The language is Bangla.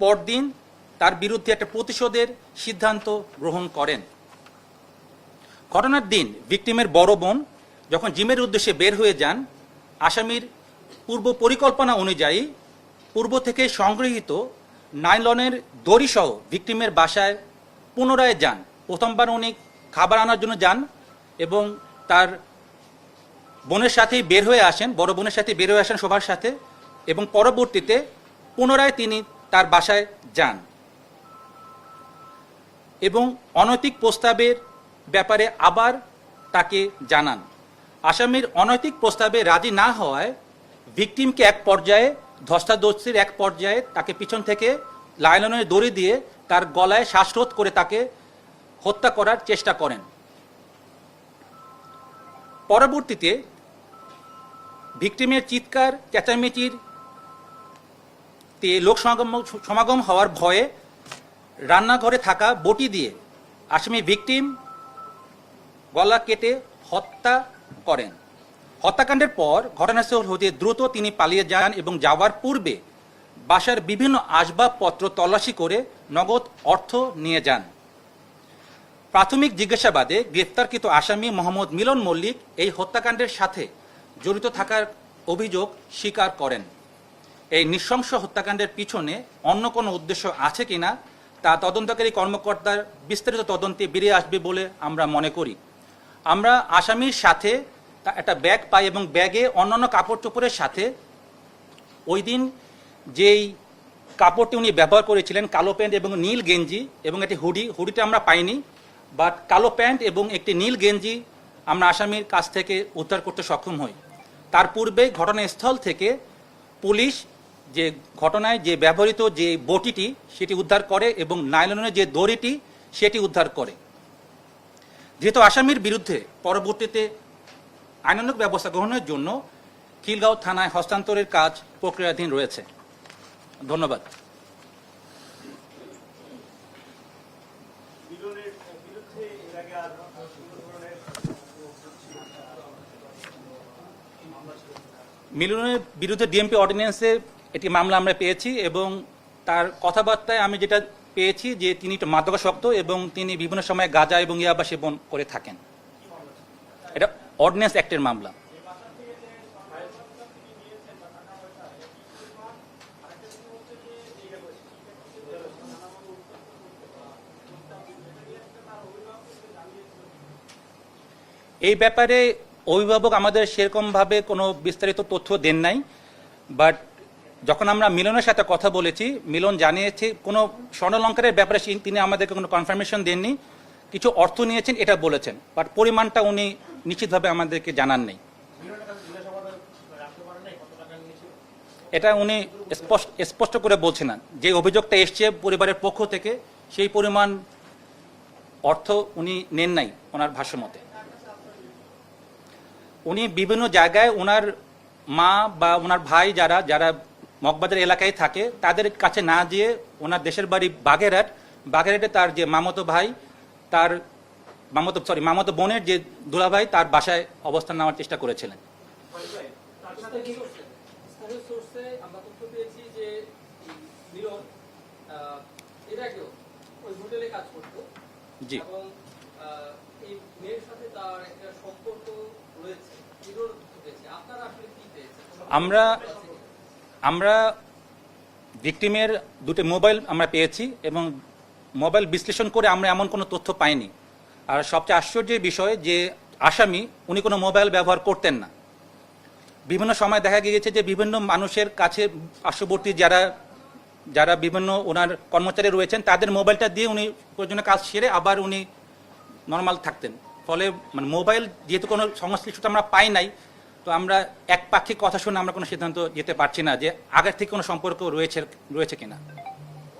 পরদিন তার বিরুদ্ধে একটা প্রতিশোধের সিদ্ধান্ত গ্রহণ করেন। ঘটনার দিন ভিকটিমের বড় বোন যখন জিমের উদ্দেশ্যে বের হয়ে যান, আসামির পূর্ব পরিকল্পনা অনুযায়ী পূর্ব থেকে সংগৃহীত নাইলনের দড়িসহ ভিকটিমের বাসায় পুনরায় যান। প্রথমবার উনি খাবার আনার জন্য যান এবং তার বোনের সাথেই বের হয়ে আসেন, বড় বোনের সাথে বের হয়ে আসেন সবার সাথে এবং পরবর্তীতে পুনরায় তিনি তার বাসায় যান। এবং অনৈতিক প্রস্তাবের ব্যাপারে আবার তাকে জানান। আসামির অনৈতিক প্রস্তাবে রাজি না হওয়ায় ভিকটিমকে এক পর্যায়ে, ধস্তাধস্তির এক পর্যায়ে তাকে পিছন থেকে লাইলনের দড়ি দিয়ে তার গলায় শ্বাসরোধ করে তাকে হত্যা করার চেষ্টা করেন। পরবর্তীতে ভিকটিমের চিৎকার, চেঁচামেচির তে লোক সমাগম সমাগম হওয়ার ভয়ে রান্নাঘরে থাকা বটি দিয়ে আসামি ভিকটিম গলা কেটে হত্যা করেন। হত্যাকাণ্ডের পর ঘটনাস্থল হতে দ্রুত তিনি পালিয়ে যান এবং যাওয়ার পূর্বে বাসার বিভিন্ন আসবাবপত্র তল্লাশি করে নগদ অর্থ নিয়ে যান। প্রাথমিক জিজ্ঞাসাবাদে গ্রেফতারকৃত আসামি মোহাম্মদ মিলন মল্লিক এই হত্যাকাণ্ডের সাথে জড়িত থাকার অভিযোগ স্বীকার করেন। এই নৃশংস হত্যাকাণ্ডের পিছনে অন্য কোনো উদ্দেশ্য আছে কিনা, তা তদন্তকারী কর্মকর্তার বিস্তারিত তদন্তে বেরিয়ে আসবে বলে আমরা মনে করি। আমরা আসামির সাথে একটা ব্যাগ পাই এবং ব্যাগে অন্যান্য কাপড় চোপড়ের সাথে ওই দিন যেই কাপড়টি উনি ব্যবহার করেছিলেন, কালো প্যান্ট এবং নীল গেঞ্জি এবং একটি হুডি, হুডিটা আমরা পাইনি, বাট কালো প্যান্ট এবং একটি নীল গেঞ্জি আমরা আসামির কাছ থেকে উদ্ধার করতে সক্ষম হই। তার পূর্বে ঘটনাস্থল থেকে পুলিশ যে ঘটনায় যে ব্যবহৃত যে বটিটি, সেটি উদ্ধার করে এবং নাইলনের যে দড়িটি, সেটি উদ্ধার করে। যেহেতু আসামির বিরুদ্ধে পরবর্তীতে আইনানুগ ব্যবস্থা গ্রহণের জন্য খিলগাঁও থানায় হস্তান্তরের কাজ প্রক্রিয়াধীন রয়েছে। ধন্যবাদ। মিলনের বিরুদ্ধে ডিএমপি অর্ডিন্যান্সে একটি মামলা আমরা পেয়েছি এবং তার কথাবার্তায় আমি যেটা পেয়েছি যে তিনি একটু মাদকাসক্ত এবং তিনি বিভিন্ন সময় গাঁজা এবং ইয়াবা সেবন করে থাকেন। এটা অর্ডিন্যান্স অ্যাক্টের মামলা। এই ব্যাপারে অভিভাবক আমাদের সেরকমভাবে কোনো বিস্তারিত তথ্য দেন নাই বাট যখন আমরা মিলনের সাথে কথা বলেছি, মিলন জানিয়েছে, কোনো স্বর্ণলঙ্কারের ব্যাপারে তিনি আমাদেরকে কোনো কনফার্মেশন দেননি, কিছু অর্থ নিয়েছেন, এটা বলেছেন। বাট পরিমাণটা উনি নিশ্চিতভাবে আমাদেরকে জানান নেই এটা উনি স্পষ্ট স্পষ্ট করে বলছেন না। যে অভিযোগটা এসছে পরিবারের পক্ষ থেকে, সেই পরিমাণ অর্থ উনি নেন নাই ওনার ভাষ্য মতে। উনি বিভিন্ন জায়গায় ওনার মা বা ওনার ভাই যারা যারা মগবাজার এলাকায় থাকে। তাদের কাছে না যেয়ে ওনার দেশের বাড়ি বাগেরহাট। বাগেরহাটে তার যে মামতো ভাই, তার মামতো সরি মামতো বোনের যে দুলাভাই, তার বাসায় অবস্থান নেওয়ার চেষ্টা করেছিলেন। জি। আমরা আমরা ভিকটিমের দুটো মোবাইল আমরা পেয়েছি এবং মোবাইল বিশ্লেষণ করে আমরা এমন কোনো তথ্য পাইনি। আর সবচেয়ে আশ্চর্যের বিষয় যে আসামি, উনি কোনো মোবাইল ব্যবহার করতেন না। বিভিন্ন সময় দেখা গিয়েছে যে বিভিন্ন মানুষের কাছে পার্শ্ববর্তী যারা যারা বিভিন্ন ওনার কর্মচারী রয়েছেন, তাদের মোবাইলটা দিয়ে উনি প্রয়োজনীয় কাজ সেরে আবার উনি নর্মাল থাকতেন। ফলে মানে মোবাইল যেহেতু কোনো সংশ্লিষ্টতা আমরা পাই নাই তো আমরা এক পাক্ষিক কথা শুনে আমরা কোনো সিদ্ধান্ত যেতে পারছি না যে আগের থেকে কোনো সম্পর্ক রয়েছে রয়েছে কিনা।